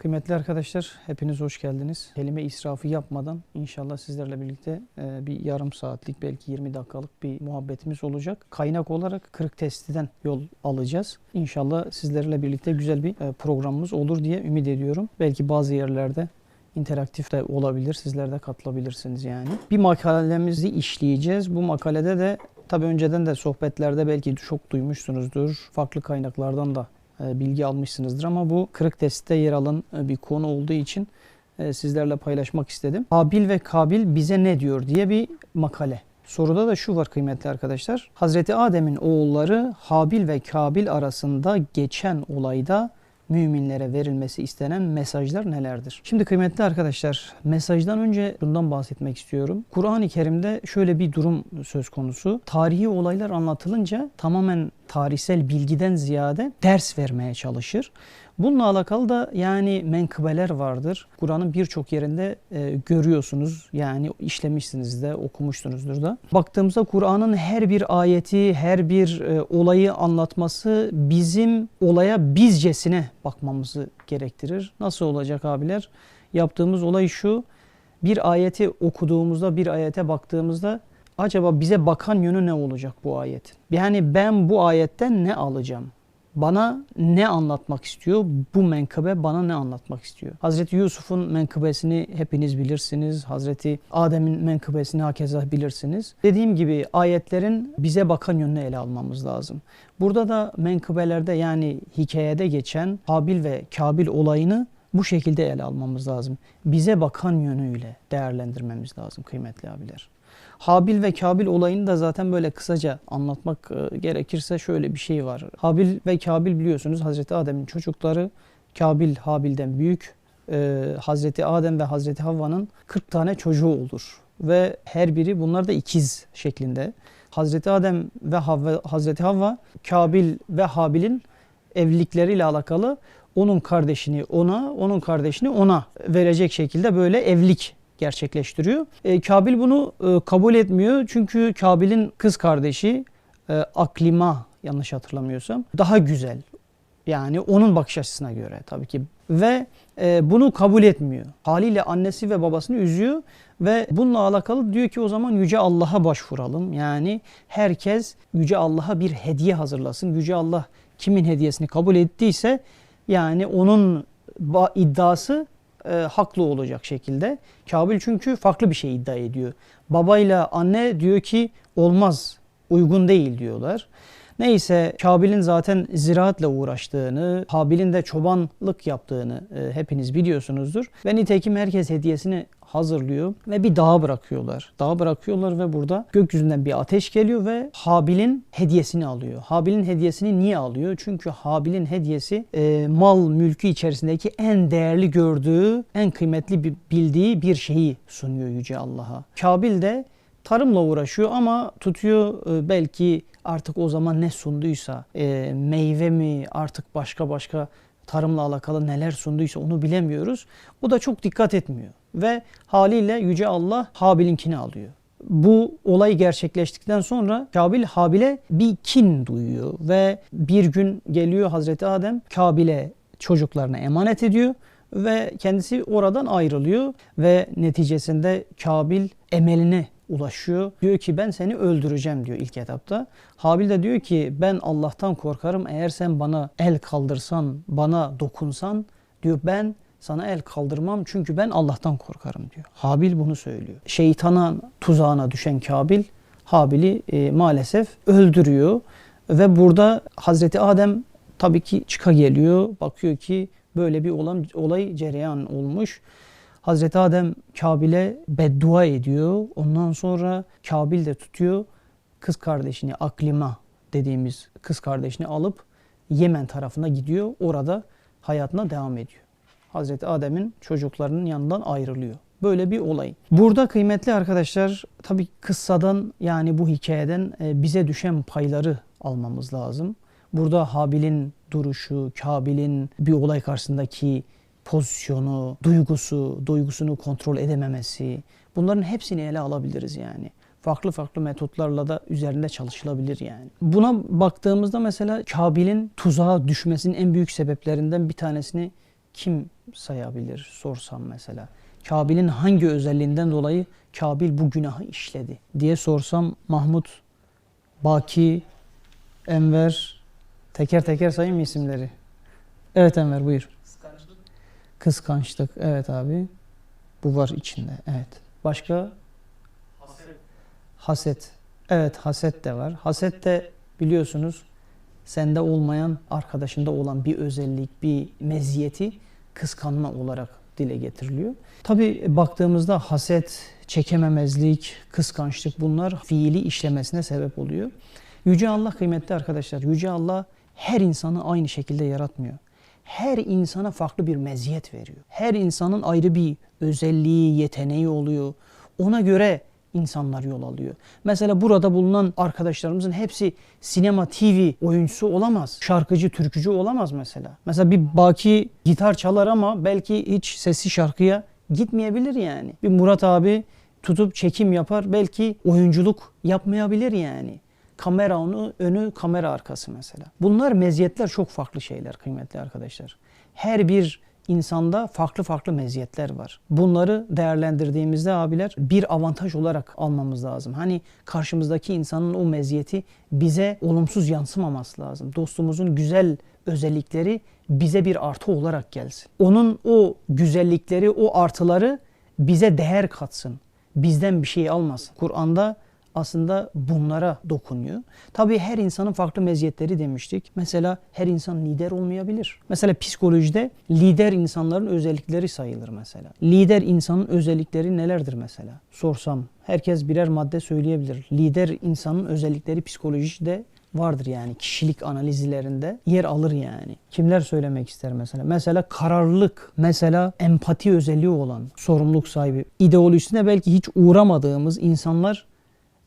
Kıymetli arkadaşlar, hepiniz hoş geldiniz. Kelime israfı yapmadan inşallah sizlerle birlikte e, bir yarım saatlik belki 20 dakikalık bir muhabbetimiz olacak. Kaynak olarak kırık testiden yol alacağız. İnşallah sizlerle birlikte güzel bir e, programımız olur diye ümit ediyorum. Belki bazı yerlerde interaktif de olabilir. Sizler de katılabilirsiniz yani. Bir makalemizi işleyeceğiz. Bu makalede de tabii önceden de sohbetlerde belki çok duymuşsunuzdur. Farklı kaynaklardan da bilgi almışsınızdır ama bu kırık testte yer alan e, bir konu olduğu için e, sizlerle paylaşmak istedim. Habil ve Kabil bize ne diyor diye bir makale. Soruda da şu var kıymetli arkadaşlar. Hazreti Adem'in oğulları Habil ve Kabil arasında geçen olayda müminlere verilmesi istenen mesajlar nelerdir? Şimdi kıymetli arkadaşlar mesajdan önce bundan bahsetmek istiyorum. Kur'an-ı Kerim'de şöyle bir durum söz konusu. Tarihi olaylar anlatılınca tamamen tarihsel bilgiden ziyade ders vermeye çalışır. Bununla alakalı da yani menkıbeler vardır. Kur'an'ın birçok yerinde e, görüyorsunuz. Yani işlemişsiniz de okumuşsunuzdur da. Baktığımızda Kur'an'ın her bir ayeti, her bir e, olayı anlatması bizim olaya bizcesine bakmamızı gerektirir. Nasıl olacak abiler? Yaptığımız olay şu. Bir ayeti okuduğumuzda, bir ayete baktığımızda acaba bize bakan yönü ne olacak bu ayetin? Yani ben bu ayetten ne alacağım? Bana ne anlatmak istiyor? Bu menkıbe bana ne anlatmak istiyor? Hazreti Yusuf'un menkıbesini hepiniz bilirsiniz. Hazreti Adem'in menkıbesini hakeza bilirsiniz. Dediğim gibi ayetlerin bize bakan yönünü ele almamız lazım. Burada da menkıbelerde yani hikayede geçen Habil ve Kabil olayını bu şekilde ele almamız lazım. Bize bakan yönüyle değerlendirmemiz lazım kıymetli abiler. Habil ve Kabil olayını da zaten böyle kısaca anlatmak e, gerekirse şöyle bir şey var. Habil ve Kabil biliyorsunuz Hazreti Adem'in çocukları. Kabil Habil'den büyük. E, Hazreti Adem ve Hazreti Havva'nın 40 tane çocuğu olur. Ve her biri bunlar da ikiz şeklinde. Hazreti Adem ve Havva, Hazreti Havva Kabil ve Habil'in evlilikleriyle alakalı onun kardeşini ona, onun kardeşini ona verecek şekilde böyle evlilik gerçekleştiriyor. E, Kabil bunu e, kabul etmiyor çünkü Kabil'in kız kardeşi e, Aklima yanlış hatırlamıyorsam daha güzel. Yani onun bakış açısına göre tabii ki ve e, bunu kabul etmiyor. Haliyle annesi ve babasını üzüyor ve bununla alakalı diyor ki o zaman Yüce Allah'a başvuralım. Yani herkes Yüce Allah'a bir hediye hazırlasın. Yüce Allah kimin hediyesini kabul ettiyse yani onun iddiası e, haklı olacak şekilde. Kabil çünkü farklı bir şey iddia ediyor. Babayla anne diyor ki olmaz, uygun değil diyorlar. Neyse Kabil'in zaten ziraatle uğraştığını, Habil'in de çobanlık yaptığını e, hepiniz biliyorsunuzdur. Ve nitekim herkes hediyesini hazırlıyor ve bir dağa bırakıyorlar. Dağa bırakıyorlar ve burada gökyüzünden bir ateş geliyor ve Habil'in hediyesini alıyor. Habil'in hediyesini niye alıyor? Çünkü Habil'in hediyesi e, mal mülkü içerisindeki en değerli gördüğü, en kıymetli bildiği bir şeyi sunuyor Yüce Allah'a. Kabil de tarımla uğraşıyor ama tutuyor e, belki artık o zaman ne sunduysa e, meyve mi artık başka başka tarımla alakalı neler sunduysa onu bilemiyoruz. Bu da çok dikkat etmiyor ve haliyle Yüce Allah Habil'inkini alıyor. Bu olay gerçekleştikten sonra Kabil Habil'e bir kin duyuyor ve bir gün geliyor Hazreti Adem Kabil'e çocuklarına emanet ediyor ve kendisi oradan ayrılıyor ve neticesinde Kabil emeline ulaşıyor. Diyor ki ben seni öldüreceğim diyor ilk etapta. Habil de diyor ki ben Allah'tan korkarım eğer sen bana el kaldırsan, bana dokunsan diyor ben sana el kaldırmam çünkü ben Allah'tan korkarım diyor. Habil bunu söylüyor. Şeytana tuzağına düşen Kabil Habil'i e, maalesef öldürüyor ve burada Hazreti Adem tabii ki çıka geliyor. Bakıyor ki böyle bir olan, olay cereyan olmuş. Hazreti Adem Kabil'e beddua ediyor. Ondan sonra Kabil de tutuyor kız kardeşini Aklima dediğimiz kız kardeşini alıp Yemen tarafına gidiyor. Orada hayatına devam ediyor. Hazreti Adem'in çocuklarının yanından ayrılıyor. Böyle bir olay. Burada kıymetli arkadaşlar tabi kıssadan yani bu hikayeden e, bize düşen payları almamız lazım. Burada Habil'in duruşu, Kabil'in bir olay karşısındaki pozisyonu, duygusu, duygusunu kontrol edememesi bunların hepsini ele alabiliriz yani. Farklı farklı metotlarla da üzerinde çalışılabilir yani. Buna baktığımızda mesela Kabil'in tuzağa düşmesinin en büyük sebeplerinden bir tanesini kim sayabilir sorsam mesela. Kabil'in hangi özelliğinden dolayı Kabil bu günahı işledi diye sorsam Mahmut, Baki, Enver teker teker sayayım isimleri? Evet Enver buyur. Kıskançlık. Evet abi. Bu var içinde. Evet. Başka? Haset. Haset. Evet haset de var. Haset de biliyorsunuz sende olmayan arkadaşında olan bir özellik, bir meziyeti kıskanma olarak dile getiriliyor. Tabi baktığımızda haset, çekememezlik, kıskançlık bunlar fiili işlemesine sebep oluyor. Yüce Allah kıymetli arkadaşlar, Yüce Allah her insanı aynı şekilde yaratmıyor. Her insana farklı bir meziyet veriyor. Her insanın ayrı bir özelliği, yeteneği oluyor. Ona göre insanlar yol alıyor. Mesela burada bulunan arkadaşlarımızın hepsi sinema, TV oyuncusu olamaz. Şarkıcı, türkücü olamaz mesela. Mesela bir Baki gitar çalar ama belki hiç sesi şarkıya gitmeyebilir yani. Bir Murat abi tutup çekim yapar belki oyunculuk yapmayabilir yani. Kamera onu, önü kamera arkası mesela. Bunlar meziyetler çok farklı şeyler kıymetli arkadaşlar. Her bir insanda farklı farklı meziyetler var. Bunları değerlendirdiğimizde abiler bir avantaj olarak almamız lazım. Hani karşımızdaki insanın o meziyeti bize olumsuz yansımaması lazım. Dostumuzun güzel özellikleri bize bir artı olarak gelsin. Onun o güzellikleri, o artıları bize değer katsın. Bizden bir şey almasın. Kur'an'da aslında bunlara dokunuyor. Tabii her insanın farklı meziyetleri demiştik. Mesela her insan lider olmayabilir. Mesela psikolojide lider insanların özellikleri sayılır mesela. Lider insanın özellikleri nelerdir mesela? Sorsam herkes birer madde söyleyebilir. Lider insanın özellikleri psikolojide vardır yani kişilik analizlerinde yer alır yani. Kimler söylemek ister mesela? Mesela kararlılık, mesela empati özelliği olan, sorumluluk sahibi, ideolojisine belki hiç uğramadığımız insanlar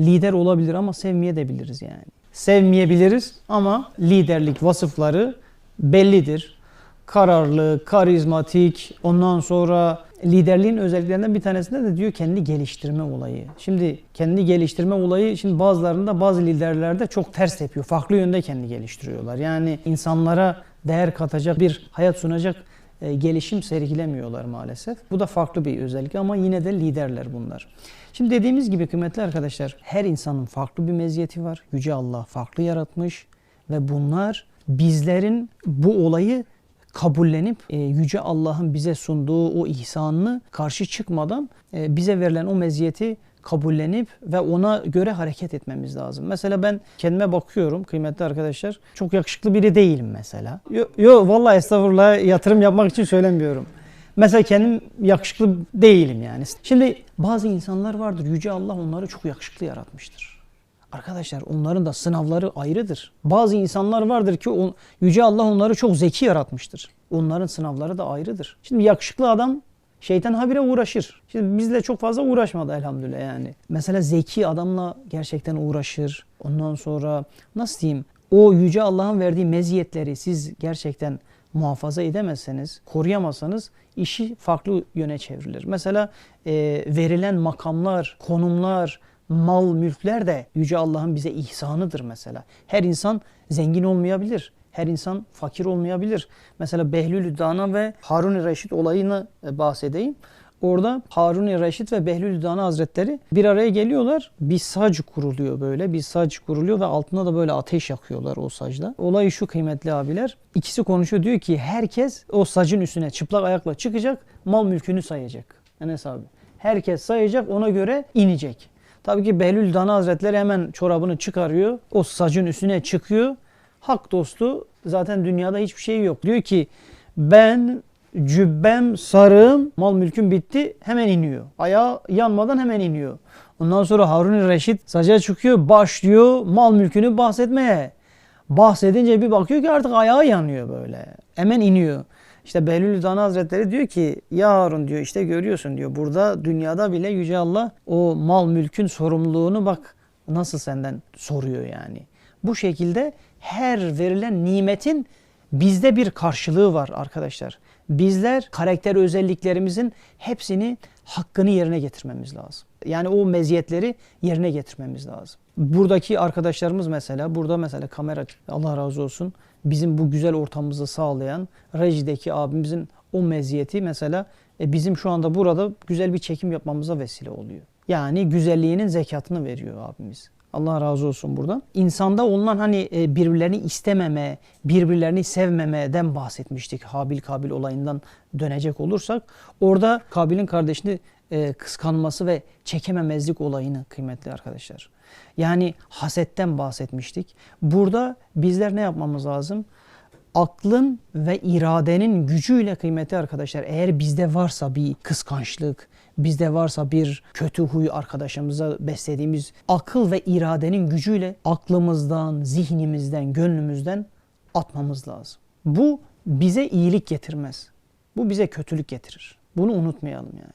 lider olabilir ama sevmeyebiliriz yani. Sevmeyebiliriz ama liderlik vasıfları bellidir. Kararlı, karizmatik, ondan sonra liderliğin özelliklerinden bir tanesinde de diyor kendi geliştirme olayı. Şimdi kendi geliştirme olayı şimdi bazılarında bazı liderlerde çok ters yapıyor. Farklı yönde kendi geliştiriyorlar. Yani insanlara değer katacak bir hayat sunacak gelişim sergilemiyorlar maalesef. Bu da farklı bir özellik ama yine de liderler bunlar. Şimdi dediğimiz gibi kıymetli arkadaşlar her insanın farklı bir meziyeti var. Yüce Allah farklı yaratmış ve bunlar bizlerin bu olayı kabullenip e, Yüce Allah'ın bize sunduğu o ihsanını karşı çıkmadan e, bize verilen o meziyeti kabullenip ve ona göre hareket etmemiz lazım. Mesela ben kendime bakıyorum kıymetli arkadaşlar. Çok yakışıklı biri değilim mesela. Yok yo, vallahi estağfurullah yatırım yapmak için söylemiyorum. Mesela kendim yakışıklı değilim yani. Şimdi bazı insanlar vardır. Yüce Allah onları çok yakışıklı yaratmıştır. Arkadaşlar onların da sınavları ayrıdır. Bazı insanlar vardır ki on, Yüce Allah onları çok zeki yaratmıştır. Onların sınavları da ayrıdır. Şimdi yakışıklı adam şeytan habire uğraşır. Şimdi bizle çok fazla uğraşmadı elhamdülillah yani. Mesela zeki adamla gerçekten uğraşır. Ondan sonra nasıl diyeyim o Yüce Allah'ın verdiği meziyetleri siz gerçekten muhafaza edemezseniz, koruyamazsanız işi farklı yöne çevrilir. Mesela e, verilen makamlar, konumlar, mal, mülkler de Yüce Allah'ın bize ihsanıdır mesela. Her insan zengin olmayabilir. Her insan fakir olmayabilir. Mesela Behlül Dana ve Harun Reşit olayını e, bahsedeyim. Orada Harun Reşit ve Behlül Dana Hazretleri bir araya geliyorlar. Bir sac kuruluyor böyle. Bir sac kuruluyor ve altına da böyle ateş yakıyorlar o sacda. Olay şu kıymetli abiler. İkisi konuşuyor diyor ki herkes o sacın üstüne çıplak ayakla çıkacak. Mal mülkünü sayacak. Enes abi. Herkes sayacak ona göre inecek. Tabii ki Behlül Dana Hazretleri hemen çorabını çıkarıyor. O sacın üstüne çıkıyor. Hak dostu zaten dünyada hiçbir şey yok. Diyor ki ben cübbem, sarığım, mal mülküm bitti hemen iniyor. Ayağı yanmadan hemen iniyor. Ondan sonra Harun Reşit saca çıkıyor başlıyor mal mülkünü bahsetmeye. Bahsedince bir bakıyor ki artık ayağı yanıyor böyle. Hemen iniyor. İşte Behlül Dana Hazretleri diyor ki ya Harun diyor işte görüyorsun diyor burada dünyada bile Yüce Allah o mal mülkün sorumluluğunu bak nasıl senden soruyor yani. Bu şekilde her verilen nimetin bizde bir karşılığı var arkadaşlar. Bizler karakter özelliklerimizin hepsini hakkını yerine getirmemiz lazım. Yani o meziyetleri yerine getirmemiz lazım. Buradaki arkadaşlarımız mesela, burada mesela kamera Allah razı olsun bizim bu güzel ortamımızı sağlayan rejideki abimizin o meziyeti mesela e, bizim şu anda burada güzel bir çekim yapmamıza vesile oluyor. Yani güzelliğinin zekatını veriyor abimiz. Allah razı olsun burada. İnsanda olunan hani e, birbirlerini istememe, birbirlerini sevmemeden bahsetmiştik. Habil Kabil olayından dönecek olursak. Orada Kabil'in kardeşini e, kıskanması ve çekememezlik olayını kıymetli arkadaşlar. Yani hasetten bahsetmiştik. Burada bizler ne yapmamız lazım? Aklın ve iradenin gücüyle kıymetli arkadaşlar eğer bizde varsa bir kıskançlık, bizde varsa bir kötü huy arkadaşımıza beslediğimiz akıl ve iradenin gücüyle aklımızdan, zihnimizden, gönlümüzden atmamız lazım. Bu bize iyilik getirmez. Bu bize kötülük getirir. Bunu unutmayalım yani.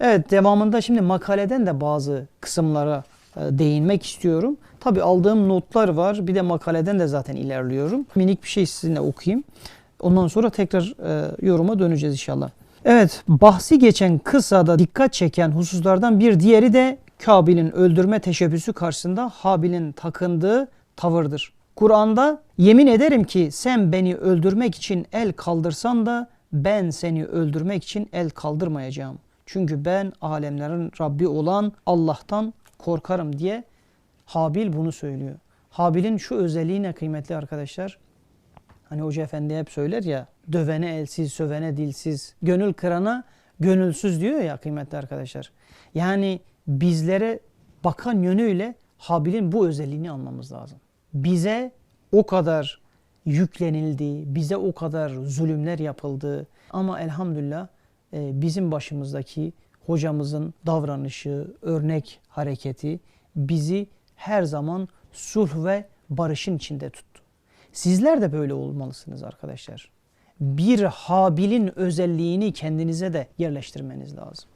Evet devamında şimdi makaleden de bazı kısımlara değinmek istiyorum. Tabi aldığım notlar var. Bir de makaleden de zaten ilerliyorum. Minik bir şey sizinle okuyayım. Ondan sonra tekrar e, yoruma döneceğiz inşallah. Evet, bahsi geçen kıssada dikkat çeken hususlardan bir diğeri de Kabil'in öldürme teşebbüsü karşısında Habil'in takındığı tavırdır. Kur'an'da yemin ederim ki sen beni öldürmek için el kaldırsan da ben seni öldürmek için el kaldırmayacağım. Çünkü ben alemlerin Rabbi olan Allah'tan korkarım diye Habil bunu söylüyor. Habil'in şu özelliği ne kıymetli arkadaşlar? Hani Hoca Efendi hep söyler ya dövene elsiz, sövene dilsiz, gönül kırana gönülsüz diyor ya kıymetli arkadaşlar. Yani bizlere bakan yönüyle Habil'in bu özelliğini almamız lazım. Bize o kadar yüklenildi, bize o kadar zulümler yapıldı ama elhamdülillah e, bizim başımızdaki hocamızın davranışı, örnek hareketi bizi her zaman sulh ve barışın içinde tuttu. Sizler de böyle olmalısınız arkadaşlar. Bir Habil'in özelliğini kendinize de yerleştirmeniz lazım.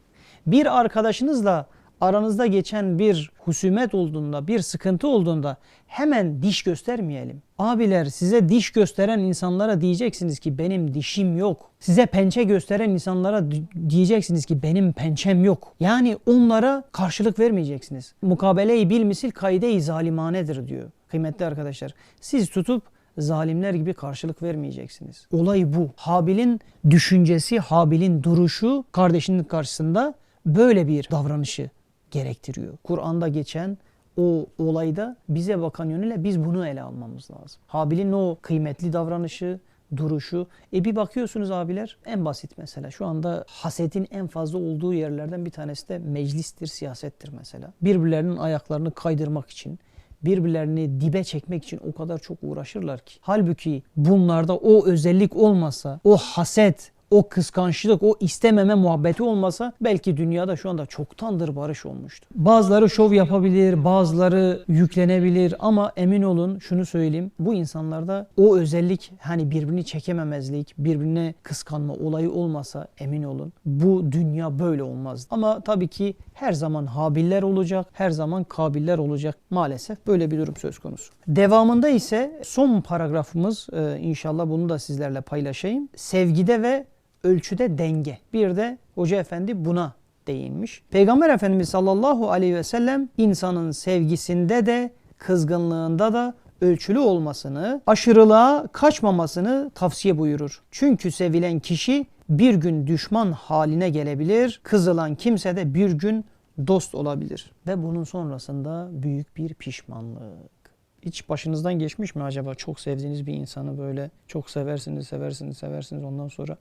Bir arkadaşınızla aranızda geçen bir husumet olduğunda, bir sıkıntı olduğunda hemen diş göstermeyelim. Abiler size diş gösteren insanlara diyeceksiniz ki benim dişim yok. Size pençe gösteren insanlara diyeceksiniz ki benim pençem yok. Yani onlara karşılık vermeyeceksiniz. Mukabele-i bil misil kaide-i zalimanedir diyor. Kıymetli arkadaşlar. Siz tutup zalimler gibi karşılık vermeyeceksiniz. Olay bu. Habil'in düşüncesi, Habil'in duruşu kardeşinin karşısında böyle bir davranışı gerektiriyor. Kur'an'da geçen o olayda bize bakan yönüyle biz bunu ele almamız lazım. Habil'in o kıymetli davranışı, duruşu. E bir bakıyorsunuz abiler en basit mesela şu anda hasetin en fazla olduğu yerlerden bir tanesi de meclistir, siyasettir mesela. Birbirlerinin ayaklarını kaydırmak için, birbirlerini dibe çekmek için o kadar çok uğraşırlar ki. Halbuki bunlarda o özellik olmasa, o haset, o kıskançlık, o istememe muhabbeti olmasa belki dünyada şu anda çoktandır barış olmuştu. Bazıları şov yapabilir, bazıları yüklenebilir ama emin olun şunu söyleyeyim. Bu insanlarda o özellik hani birbirini çekememezlik, birbirine kıskanma olayı olmasa emin olun bu dünya böyle olmaz. Ama tabii ki her zaman Habiller olacak, her zaman Kabiller olacak. Maalesef böyle bir durum söz konusu. Devamında ise son paragrafımız e, inşallah bunu da sizlerle paylaşayım. Sevgide ve ölçüde denge. Bir de Hoca Efendi buna değinmiş. Peygamber Efendimiz sallallahu aleyhi ve sellem insanın sevgisinde de kızgınlığında da ölçülü olmasını, aşırılığa kaçmamasını tavsiye buyurur. Çünkü sevilen kişi bir gün düşman haline gelebilir, kızılan kimse de bir gün dost olabilir. Ve bunun sonrasında büyük bir pişmanlık. Hiç başınızdan geçmiş mi acaba? Çok sevdiğiniz bir insanı böyle çok seversiniz, seversiniz, seversiniz. Ondan sonra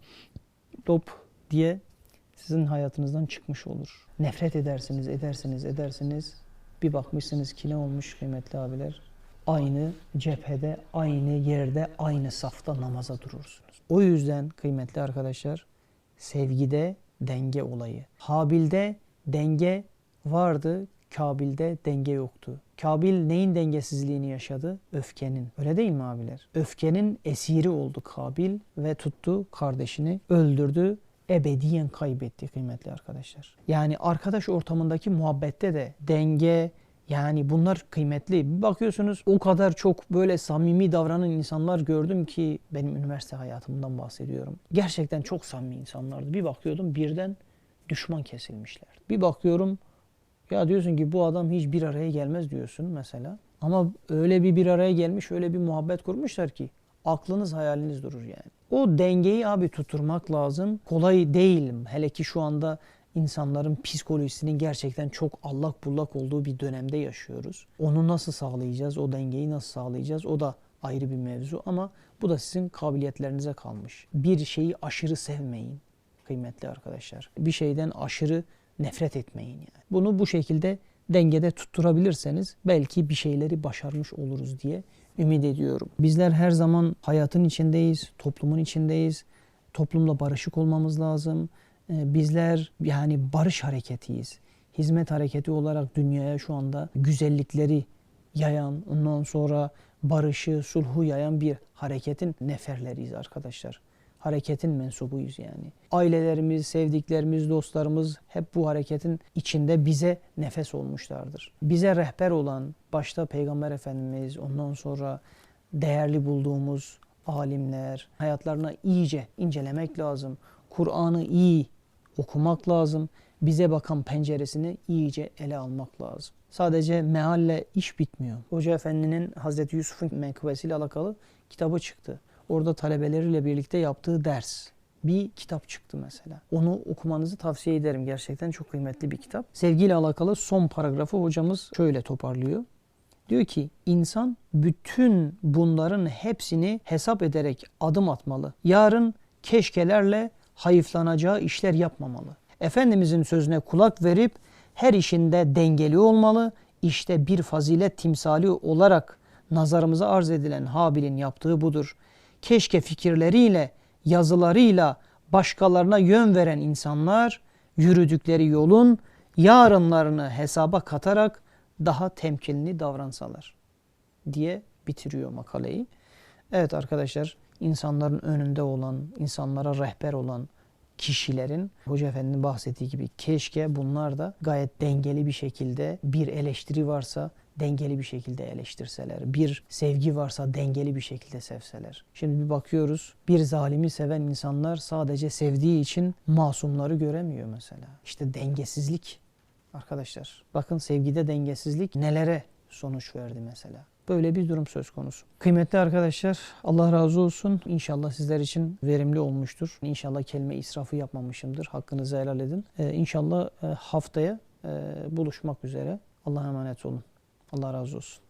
dop diye sizin hayatınızdan çıkmış olur. Nefret edersiniz, edersiniz, edersiniz. Bir bakmışsınız ki ne olmuş kıymetli abiler? Aynı cephede, aynı yerde, aynı safta namaza durursunuz. O yüzden kıymetli arkadaşlar sevgide denge olayı. Habil'de denge vardı, Kabil'de denge yoktu. Kabil neyin dengesizliğini yaşadı? Öfkenin. Öyle değil mi abiler? Öfkenin esiri oldu Kabil ve tuttu kardeşini öldürdü. Ebediyen kaybetti kıymetli arkadaşlar. Yani arkadaş ortamındaki muhabbette de denge, yani bunlar kıymetli. Bir bakıyorsunuz o kadar çok böyle samimi davranan insanlar gördüm ki benim üniversite hayatımdan bahsediyorum. Gerçekten çok samimi insanlardı. Bir bakıyordum birden düşman kesilmişler. Bir bakıyorum ya diyorsun ki bu adam hiç bir araya gelmez diyorsun mesela. Ama öyle bir bir araya gelmiş, öyle bir muhabbet kurmuşlar ki aklınız hayaliniz durur yani. O dengeyi abi tutturmak lazım. Kolay değil. Hele ki şu anda insanların psikolojisinin gerçekten çok allak bullak olduğu bir dönemde yaşıyoruz. Onu nasıl sağlayacağız? O dengeyi nasıl sağlayacağız? O da ayrı bir mevzu ama bu da sizin kabiliyetlerinize kalmış. Bir şeyi aşırı sevmeyin kıymetli arkadaşlar. Bir şeyden aşırı nefret etmeyin yani. Bunu bu şekilde dengede tutturabilirseniz belki bir şeyleri başarmış oluruz diye ümit ediyorum. Bizler her zaman hayatın içindeyiz, toplumun içindeyiz. Toplumla barışık olmamız lazım. Ee, Bizler yani barış hareketiyiz. Hizmet hareketi olarak dünyaya şu anda güzellikleri yayan, ondan sonra barışı, sulhu yayan bir hareketin neferleriyiz arkadaşlar. Hareketin mensubuyuz yani. Ailelerimiz, sevdiklerimiz, dostlarımız hep bu hareketin içinde bize nefes olmuşlardır. Bize rehber olan başta Peygamber Efendimiz, ondan sonra değerli bulduğumuz alimler, hayatlarına iyice incelemek lazım. Kur'an'ı iyi okumak lazım. Bize bakan penceresini iyice ele almak lazım. Sadece mealle iş bitmiyor. Hoca Efendi'nin Hazreti Yusuf'un menkıbesiyle alakalı kitabı çıktı. Orada talebeleriyle birlikte yaptığı ders. Bir kitap çıktı mesela. Onu okumanızı tavsiye ederim. Gerçekten çok kıymetli bir kitap. Sevgiyle alakalı son paragrafı hocamız şöyle toparlıyor. Diyor ki insan bütün bunların hepsini hesap ederek adım atmalı. Yarın keşkelerle hayıflanacağı işler yapmamalı. Efendimizin sözüne kulak verip her işinde dengeli olmalı. İşte bir fazilet timsali olarak nazarımıza arz edilen Habil'in yaptığı budur. Keşke fikirleriyle, yazılarıyla başkalarına yön veren insanlar yürüdükleri yolun yarınlarını hesaba katarak daha temkinli davransalar diye bitiriyor makaleyi. Evet arkadaşlar insanların önünde olan, insanlara rehber olan kişilerin Hoca Efendi'nin bahsettiği gibi keşke bunlar da gayet dengeli bir şekilde bir eleştiri varsa dengeli bir şekilde eleştirseler. Bir sevgi varsa dengeli bir şekilde sevseler. Şimdi bir bakıyoruz bir zalimi seven insanlar sadece sevdiği için masumları göremiyor mesela. İşte dengesizlik arkadaşlar. Bakın sevgide dengesizlik nelere sonuç verdi mesela. Böyle bir durum söz konusu. Kıymetli arkadaşlar Allah razı olsun. İnşallah sizler için verimli olmuştur. İnşallah kelime israfı yapmamışımdır. Hakkınızı helal edin. Ee, inşallah e, haftaya e, buluşmak üzere. Allah'a emanet olun. Allah razı olsun.